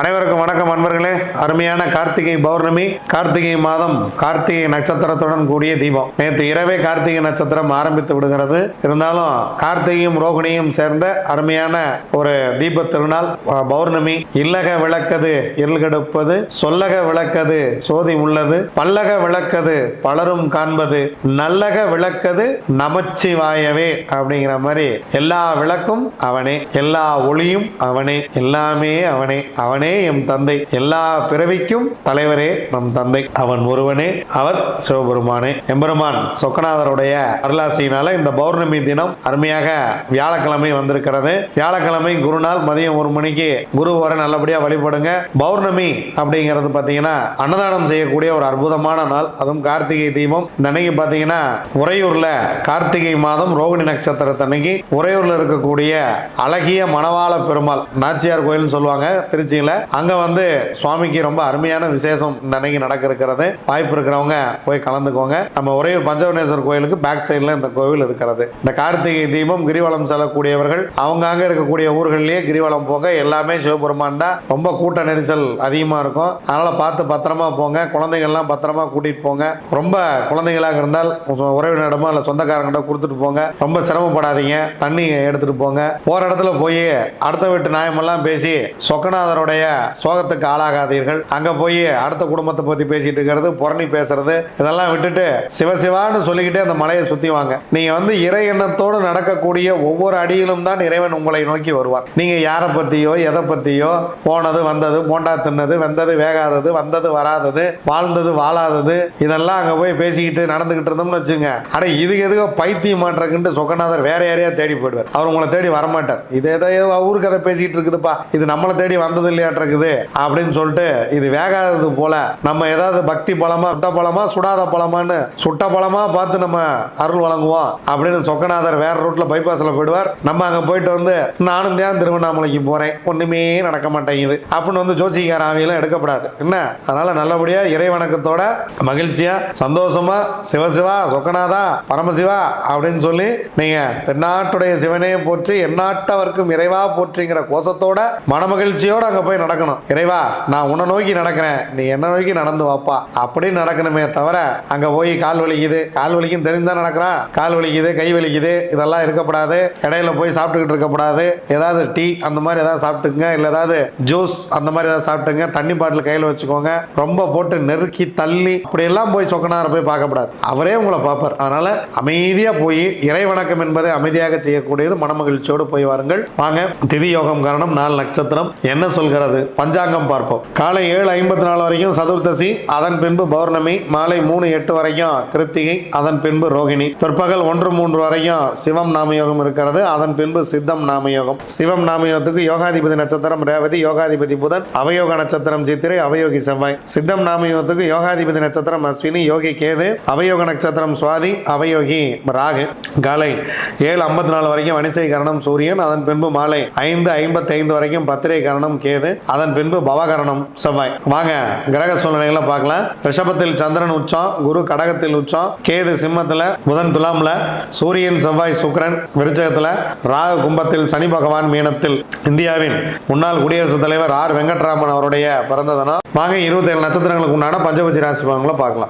அனைவருக்கும் வணக்கம் அன்பர்களே அருமையான கார்த்திகை பௌர்ணமி கார்த்திகை மாதம் கார்த்திகை நட்சத்திரத்துடன் கூடிய தீபம். நேற்று இரவே கார்த்திகை நட்சத்திரம் ஆரம்பித்து விடுகிறது. இருந்தாலும் கார்த்திகையும் ரோகிணியும் சேர்ந்த அருமையான ஒரு தீப திருநாள் பௌர்ணமி. இல்லக விளக்கது இருள்கெடுப்பது சொல்லக விளக்கது சோதி உள்ளது பல்லக விளக்கது பலரும் காண்பது நல்லக விளக்கது நமச்சிவாயவே அப்படிங்கிற மாதிரி எல்லா விளக்கும் அவனே எல்லா ஒளியும் அவனே எல்லாமே அவனே அவனே எம் தந்தை. எல்லா பிறவிக்கும் தலைவரே நம் தந்தை. அவன் ஒருவனே அவர் சிவபெருமானே. எம்பெருமான் சொக்கநாதருடைய அருளாசியினால இந்த பௌர்ணமி தினம் அருமையாக வியாழக்கிழமை வந்திருக்கிறது. வியாழக்கிழமை குருநாள் மதியம் ஒரு மணிக்கு குரு வர நல்லபடியா வழிபடுங்க. பௌர்ணமி அப்படிங்கிறது பாத்தீங்கன்னா அன்னதானம் செய்யக்கூடிய ஒரு அற்புதமான நாள். அதுவும் கார்த்திகை தீபம். அன்னைக்கு பாத்தீங்கன்னா உறையூர்ல கார்த்திகை மாதம் ரோகிணி நட்சத்திரத்தன்னைக்கு உறையூர்ல இருக்கக்கூடிய அழகிய மணவாள பெருமாள் நாச்சியார் கோயில்னு சொல்லுவாங்க. திருச்சியில அங்க வந்து சுவாமிக்கு ரொம்ப அருமையான விசேஷம் இந்த அன்னைக்கு நடக்க இருக்கிறது வாய்ப்பு இருக்கிறவங்க போய் கலந்துக்கோங்க. நம்ம உறையூர் பஞ்சவனேஸ்வர் கோயிலுக்கு பேக் சைடுல இந்த கோவில் இருக்கிறது. இந்த கார்த்திகை தீபம் கிரிவலம் செல்லக்கூடியவர்கள் அவங்க அங்க இருக்கக்கூடிய ஊர்கள்லயே கிரிவலம் போக எல்லாமே சிவபெருமான் தான். ரொம்ப கூட்ட நெரிசல் அதிகமா இருக்கும். அதனால பார்த்து பத்திரமா போங்க. குழந்தைகள்லாம் பத்திரமா கூட்டிட்டு போங்க. ரொம்ப குழந்தைகளாக இருந்தால் உங்க உறவினரிடமோ இல்லை சொந்தக்காரங்கிட்ட கொடுத்துட்டு போங்க. ரொம்ப சிரமப்படாதீங்க. தண்ணி எடுத்துட்டு போங்க. போற இடத்துல போய் அடுத்த வீட்டு நியாயமெல்லாம் பேசி சொக்கநாதருடைய சோகத்துக்கு ஆளாகாதீர்கள். அங்க போய் அடுத்த குடும்பத்தை பத்தி பேசிட்டு இருக்கிறது புரணி பேசுறது இதெல்லாம் விட்டுட்டு சிவசிவான்னு சொல்லிக்கிட்டே அந்த மலையை சுத்தி வாங்க. நீங்க வந்து இறை எண்ணத்தோடு நடக்கக்கூடிய ஒவ்வொரு அடியிலும் தான் இறைவன் உங்களை நோக்கி வருவார். நீங்க யாரை பத்தியோ எதை பத்தியோ போனது வந்தது போண்டா தின்னது வெந்தது வேகாதது வந்தது வராதது வாழ்ந்தது வாழாதது இதெல்லாம் அங்க போய் பேசிக்கிட்டு நடந்துகிட்டு இருந்தோம்னு வச்சுங்க. அட இதுக்கு எதுக்கோ பைத்தியம் மாற்றக்குன்ட்டு சொக்கநாதர் வேற யாரையா தேடி போயிடுவார். அவர் உங்களை தேடி வரமாட்டார். இது ஏதோ ஊருக்கு அதை கதை பேசிக்கிட்டு இருக்குதுப்பா. இது நம்மளை தேடி வந்தது இல்லையா இருக்குது அப்படின்னு சொல்லிட்டு இது வேகாதது போல நம்ம ஏதாவது பக்தி பழமா சுட்ட பழமா சுடாத பழமான்னு சுட்ட பழமா பார்த்து நம்ம அருள் வழங்குவோம் அப்படின்னு சொக்கநாதர் வேற ரூட்ல பைபாஸ்ல போயிடுவார். நம்ம அங்க போயிட்டு வந்து நானும் தான் திருவண்ணாமலைக்கு போறேன். ஒண்ணுமே நடக்க மாட்டேங்குது. அப்படின்னு வந்து ஜோசிகார ஆவியெல்லாம் எடுக்கப்படாது. என்ன? அதனால நல்லபடியா இறை வணக்கத்தோட மகிழ்ச்சியா சந்தோஷமா சிவசிவா சொக்கநாதா பரமசிவா அப்படின்னு சொல்லி நீங்க தென்னாட்டுடைய சிவனே போற்றி எந்நாட்டவர்க்கும் இறைவா போற்றிங்கிற கோஷத்தோட மனமகிழ்ச்சியோட அங்க போய் நடக்கணும். இறைவா நான் உன்னை நோக்கி நடக்கிறேன். நீ என்ன நோக்கி நடந்து வாப்பா. அப்படின்னு நடக்கணுமே தவிர அங்க போய் கால் வலிக்குது. கால் வலிக்கும் தெரிஞ்சா நடக்கிறான். கால் வலிக்குது கை வலிக்குது. இதெல்லாம் இருக்கப்படாது. இடையில போய் சாப்பிட்டுக்கிட்டு இருக்கக்கூடாது. ஏதாவது டீ அந்த மாதிரி ஏதாவது சாப்பிட்டுங்க இல்ல ஏதாவது ஜூஸ் அந்த மாதிரி ஏதாவது சாப்பிட்டுங்க தண்ணி பாட்டில் கையில் வச்சுக்கோங்க. ரொம்ப போட்டு நெருக்கி தள்ளி அப்படியெல்லாம் போய் சொக்கனார போய் பார்க்கக்கூடாது அவரே உங்களை பார்ப்பார். அதனால அமைதியா போய் இறை வணக்கம் என்பதை அமைதியாக செய்யக்கூடியது மனமகிழ்ச்சியோடு போய் வாருங்கள். வாங்க திதி யோகம் காரணம் நாலு நட்சத்திரம். என்ன சொல்கிறது? பஞ்சாங்கம் பார்ப்போம். காலை ஏழு ஐம்பத்தி நாலு வரைக்கும் சதுர்த்தசி அதன் பின்பு பௌர்ணமி மாலை மூணு எட்டு வரைக்கும் கிருத்திகை அதன் பின்பு ரோகிணி. பிற்பகல் ஒன்று மூன்று வரைக்கும் சிவம் நாமயோகம் இருக்கிறது அதன் பின்பு சித்தம் நாமயோகம். சிவம் நாமயோகத்துக்கு யோகாதிபதி நட்சத்திரம் ரேவதி யோகாதிபதி புதன் அவயோக நட்சத்திரம் சித்திரை அவயோகி செவ்வாய். சித்தம் நாமயோகத்துக்கு யோகாதிபதி நட்சத்திரம் அஸ்வினி யோகி கேது அவயோக நட்சத்திரம் சுவாதி அவயோகி ராகு. காலை ஏழு ஐம்பத்தி நாலு வரைக்கும் வனிசை கரணம் சூரியன் அதன் பின்பு மாலை ஐந்து ஐம்பத்தி ஐந்து வரைக்கும் பத்திரை கரணம் கேது அதன் பின்பு பவகரணம் செவ்வாய். வாங்க கிரக சூழ்நிலைகளை பார்க்கலாம். ரிஷபத்தில் சந்திரன் உச்சம் குரு கடகத்தில் உச்சம் கேது சிம்மத்தில் புதன் துலாம்ல சூரியன் செவ்வாய் சுக்கரன் விருச்சகத்தில் ராகு கும்பத்தில் சனி பகவான் மீனத்தில் இந்தியாவின் முன்னாள் குடியரசுத் தலைவர் ஆர் வெங்கட்ராமன் அவருடைய பிறந்த தினம். வாங்க இருபத்தேழு நட்சத்திரங்களுக்கு உண்டான பஞ்சபட்சி ராசி பலன்களை பார்க்கலாம்.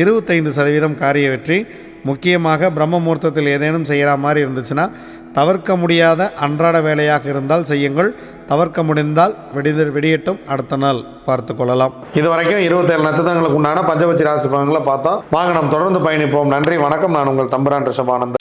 இருபத்தைந்து சதவீதம் காரிய வெற்றி. முக்கியமாக பிரம்ம முகூர்த்தத்தில் ஏதேனும் செய்கிற மாதிரி இருந்துச்சுன்னா தவிர்க்க முடியாத அன்றாட வேலையாக இருந்தால் செய்யுங்கள். தவிர்க்க முடிந்தால் விடிது விடியட்டும் அடுத்த நாள் பார்த்து கொள்ளலாம். இது வரைக்கும் இருபத்தேழு நட்சத்திரங்களுக்கு உண்டான பஞ்சபட்சி ராசி பலன்களை பார்த்தோம் வாங்க நாம் தொடர்ந்து பயணிப்போம். நன்றி வணக்கம். நான் உங்கள் தம்புரான் ரிஷபானந்த்